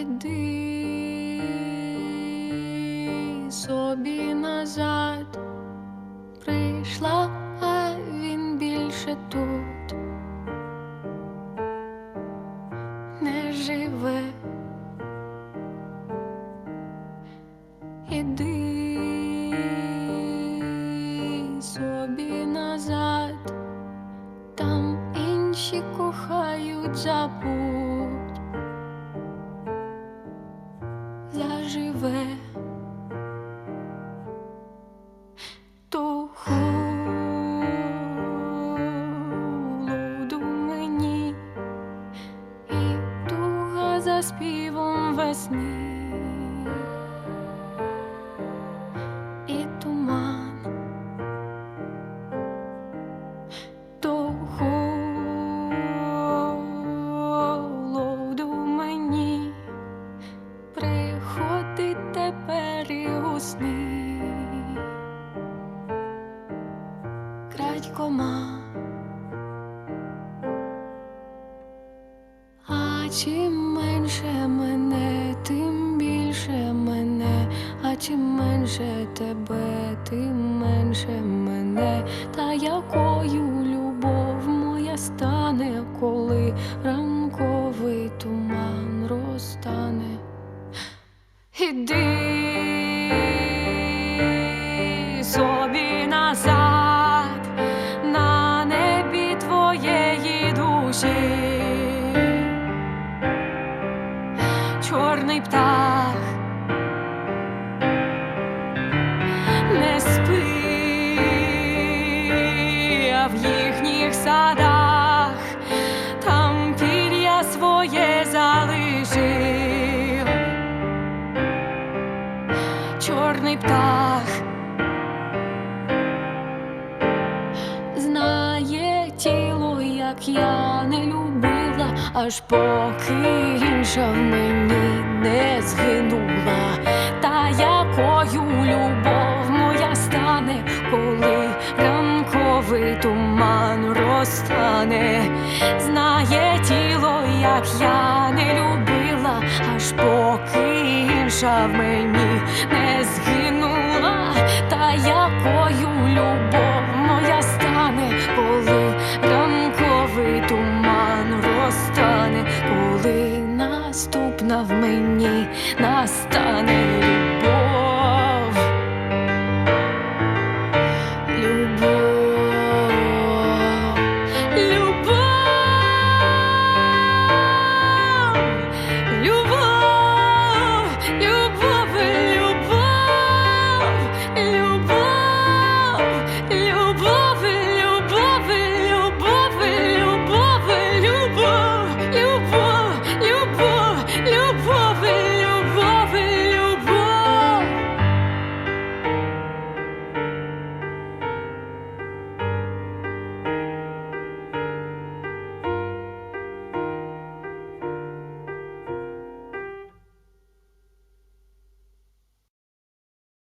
Іди собі назад, прийшла, а він більше тут. Не живе. Іди собі назад, там інші кохають забудь, заживе то холоду мені і туга за співом весни. Крадькома. А чим менше мене, тим більше мене, а чим менше тебе, тим менше мене, та якою любов моя стане, коли ранковий туман розтане. Іди садах там пір'я своє залишив. Чорний птах знає тіло, як я не любила, аж поки інша в мені не згинула. обман розтане, знає тіло, як я не любила, аж поки інша в мені не згинула, та якою любов моя стане, коли ранковий туман розтане, коли наступна в мені настане. любов.